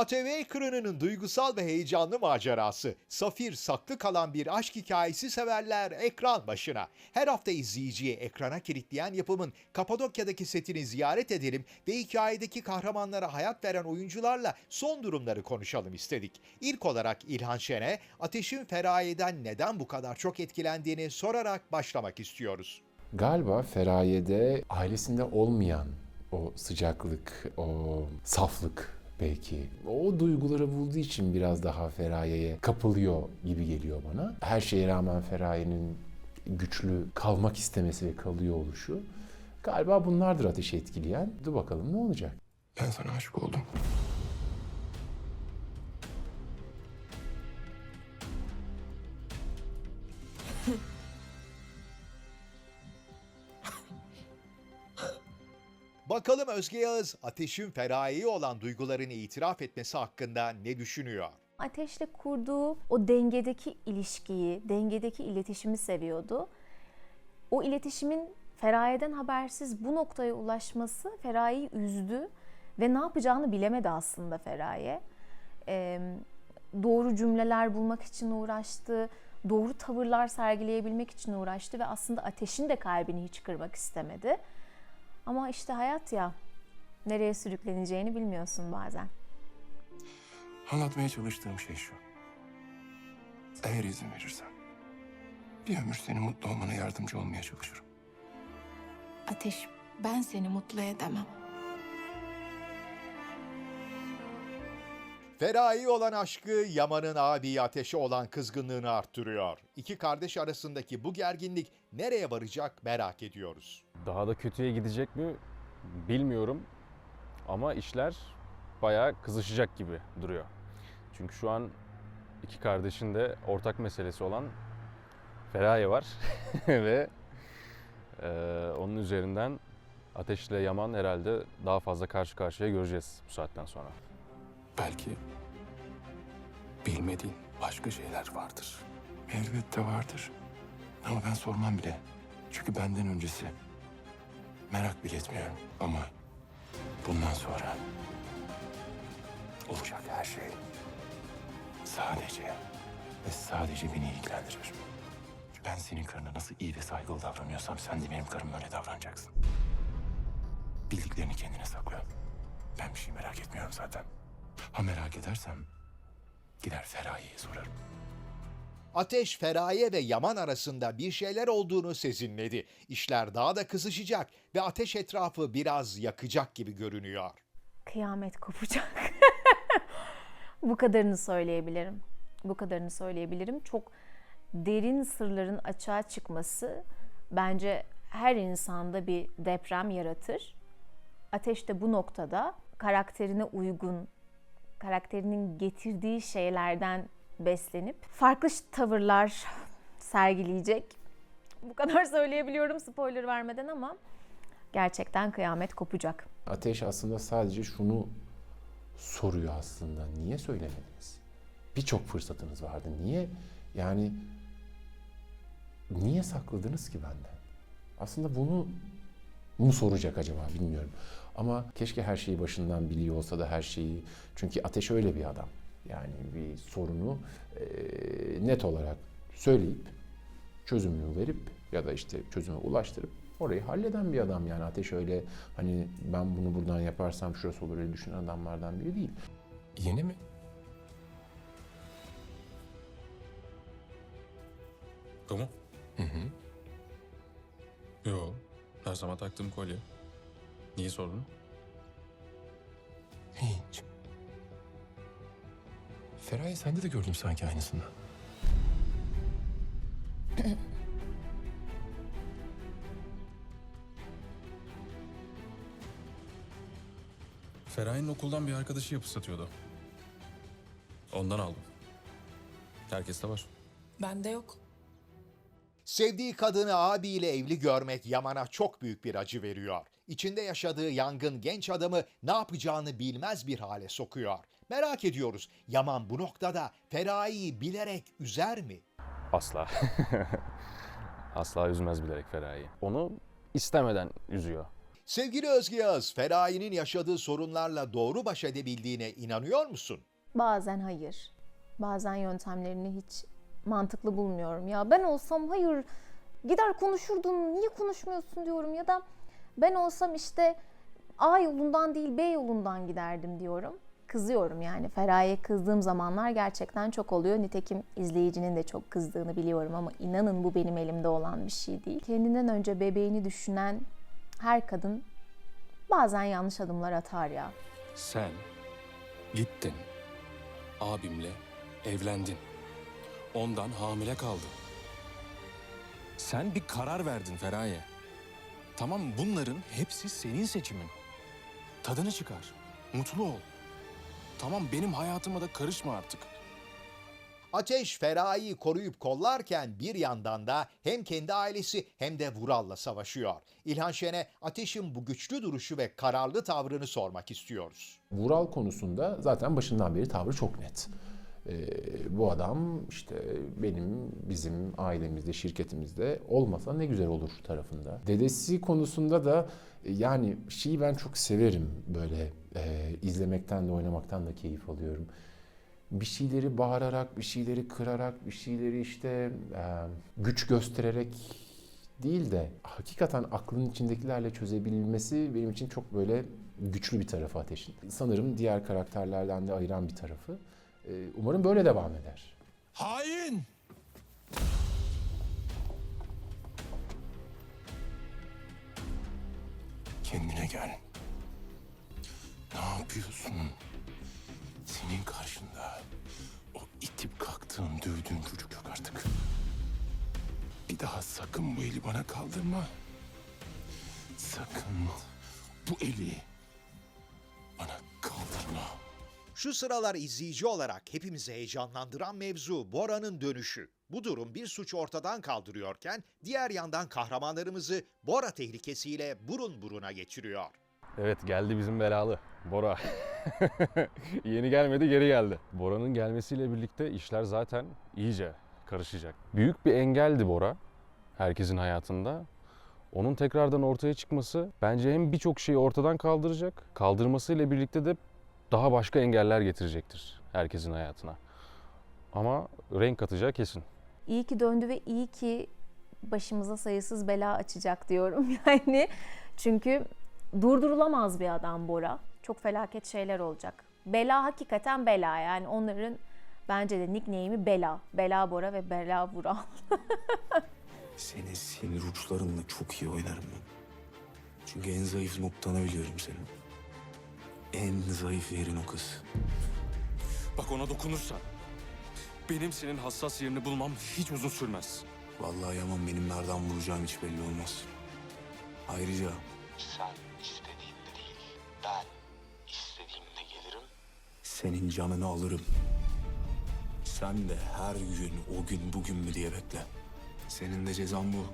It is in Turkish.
ATV ekranının duygusal ve heyecanlı macerası, safir saklı kalan bir aşk hikayesi severler ekran başına. Her hafta izleyiciyi ekrana kilitleyen yapımın Kapadokya'daki setini ziyaret edelim ve hikayedeki kahramanlara hayat veren oyuncularla son durumları konuşalım istedik. İlk olarak İlhan Şen'e Ateş'in Feraye'den neden bu kadar çok etkilendiğini sorarak başlamak istiyoruz. Galiba Feraye'de ailesinde olmayan o sıcaklık, o saflık belki. O duyguları bulduğu için biraz daha Feraye'ye kapılıyor gibi geliyor bana. Her şeye rağmen Feraye'nin güçlü kalmak istemesi ve kalıyor oluşu. Galiba bunlardır ateşi etkileyen. Dur bakalım ne olacak? Ben sana aşık oldum. Bakalım Özge Yağız, Ateş'in Feraye'ye olan duygularını itiraf etmesi hakkında ne düşünüyor? Ateşle kurduğu o dengedeki ilişkiyi, dengedeki iletişimi seviyordu. O iletişimin Feraye'den habersiz bu noktaya ulaşması Feraye'yi üzdü ve ne yapacağını bilemedi aslında Feraye. Ee, doğru cümleler bulmak için uğraştı, doğru tavırlar sergileyebilmek için uğraştı ve aslında Ateş'in de kalbini hiç kırmak istemedi. Ama işte hayat ya, nereye sürükleneceğini bilmiyorsun bazen. Anlatmaya çalıştığım şey şu. Eğer izin verirsen bir ömür senin mutlu olmana yardımcı olmaya çalışırım. Ateş, ben seni mutlu edemem. Feraye olan aşkı Yaman'ın abi Ateş'e olan kızgınlığını arttırıyor. İki kardeş arasındaki bu gerginlik nereye varacak merak ediyoruz. Daha da kötüye gidecek mi bilmiyorum. Ama işler bayağı kızışacak gibi duruyor. Çünkü şu an iki kardeşin de ortak meselesi olan Feraye var ve eee, onun üzerinden Ateş ile Yaman herhalde daha fazla karşı karşıya göreceğiz bu saatten sonra. Belki bilmediğin başka şeyler vardır. Elbette vardır. Ama ben sormam bile. Çünkü benden öncesi merak bile etmiyorum. Ama bundan sonra olacak her şey sadece ve sadece beni ilgilendirir. Ben senin karına nasıl iyi ve saygılı davranıyorsam sen de benim karıma öyle davranacaksın. Bildiklerini kendine sakla. Ben bir şey merak etmiyorum zaten. Ha merak edersem gider Feraye'ye sorarım. Ateş, Feraye ve Yaman arasında bir şeyler olduğunu sezinledi. İşler daha da kızışacak ve ateş etrafı biraz yakacak gibi görünüyor. kıyamet kopacak. Bu kadarını söyleyebilirim. Bu kadarını söyleyebilirim. Çok derin sırların açığa çıkması bence her insanda bir deprem yaratır. Ateş de bu noktada karakterine uygun, karakterinin getirdiği şeylerden beslenip farklı tavırlar sergileyecek. Bu kadar söyleyebiliyorum spoiler vermeden ama gerçekten kıyamet kopacak. Ateş aslında sadece şunu soruyor aslında. Niye söylemediniz? Birçok fırsatınız vardı. Niye yani niye sakladınız ki benden? Aslında bunu mu soracak acaba bilmiyorum. Ama keşke her şeyi başından biliyor olsa da her şeyi. Çünkü Ateş öyle bir adam. Yani bir sorunu eee, net olarak söyleyip çözümünü verip ya da işte çözüme ulaştırıp orayı halleden bir adam yani Ateş öyle hani ben bunu buradan yaparsam şurası olur öyle düşünen adamlardan biri değil. Yeni mi? Bu mu? Hı hı. Yo. Her zaman taktığım kolye. Niye sordun? Hiç. Feraye sende de gördüm sanki aynısını. Feraye'nin okuldan bir arkadaşı yapı satıyordu. Ondan aldım. Herkeste var. Bende yok. Sevdiği kadını abiyle evli görmek Yaman'a çok büyük bir acı veriyor. İçinde yaşadığı yangın genç adamı ne yapacağını bilmez bir hale sokuyor. Merak ediyoruz Yaman bu noktada Feraye'yi bilerek üzer mi? Asla. Asla üzmez bilerek Feraye'yi. Onu istemeden üzüyor. Sevgili Özge Yağız, Feraye'nin yaşadığı sorunlarla doğru baş edebildiğine inanıyor musun? Bazen hayır. Bazen yöntemlerini hiç mantıklı bulmuyorum. Ya ben olsam hayır gider konuşurdum. Niye konuşmuyorsun diyorum ya da ben olsam işte A yolundan değil B yolundan giderdim diyorum. Kızıyorum yani. Feraye kızdığım zamanlar gerçekten çok oluyor. Nitekim izleyicinin de çok kızdığını biliyorum ama inanın bu benim elimde olan bir şey değil. Kendinden önce bebeğini düşünen her kadın bazen yanlış adımlar atar ya. Sen gittin. Abimle evlendin. Ondan hamile kaldın. Sen bir karar verdin Feraye. Tamam bunların hepsi senin seçimin. Tadını çıkar. Mutlu ol. Tamam benim hayatıma da karışma artık. Ateş Feraye'yi koruyup kollarken bir yandan da hem kendi ailesi hem de Vural'la savaşıyor. İlhan Şen'e Ateş'in bu güçlü duruşu ve kararlı tavrını sormak istiyoruz. Vural konusunda zaten başından beri tavrı çok net. Ee, bu adam işte benim, bizim ailemizde, şirketimizde olmasa ne güzel olur tarafında. Dedesi konusunda da e, yani şeyi ben çok severim böyle e, izlemekten de oynamaktan da keyif alıyorum. Bir şeyleri bağırarak, bir şeyleri kırarak, bir şeyleri işte e, güç göstererek değil de hakikaten aklın içindekilerle çözebilmesi benim için çok böyle güçlü bir tarafı Ateş'in. Sanırım diğer karakterlerden de ayıran bir tarafı. Ee, Umarım böyle devam eder. Hain! Kendine gel. Ne yapıyorsun? Senin karşında o itip kalktığın, dövdüğün çocuk yok artık. Bir daha sakın bu eli bana kaldırma. Sakın bu eli bana kaldırma. Şu sıralar izleyici olarak hepimizi heyecanlandıran mevzu Bora'nın dönüşü. Bu durum bir suç ortadan kaldırıyorken diğer yandan kahramanlarımızı Bora tehlikesiyle burun buruna geçiriyor. Evet geldi bizim belalı Bora. Yeni gelmedi geri geldi. Bora'nın gelmesiyle birlikte işler zaten iyice karışacak. Büyük bir engeldi Bora herkesin hayatında. Onun tekrardan ortaya çıkması bence hem birçok şeyi ortadan kaldıracak, kaldırmasıyla birlikte de daha başka engeller getirecektir herkesin hayatına. Ama renk katacağı kesin. İyi ki döndü ve iyi ki başımıza sayısız bela açacak diyorum yani. Çünkü durdurulamaz bir adam Bora. Çok felaket şeyler olacak. Bela hakikaten bela yani onların bence de nickname'i Bela. Bela Bora ve Bela Vural. Seni sinir uçlarınla çok iyi oynarım ben. Çünkü en zayıf noktanı biliyorum senin. En zayıf yerin o kız. Bak ona dokunursan benim senin hassas yerini bulmam hiç uzun sürmez. Vallahi Yaman benim nereden vuracağım hiç belli olmaz. Ayrıca sen istediğinde değil, ben istediğimde gelirim. Senin canını alırım. Sen de her gün o gün bugün mü diye bekle. Senin de cezan bu.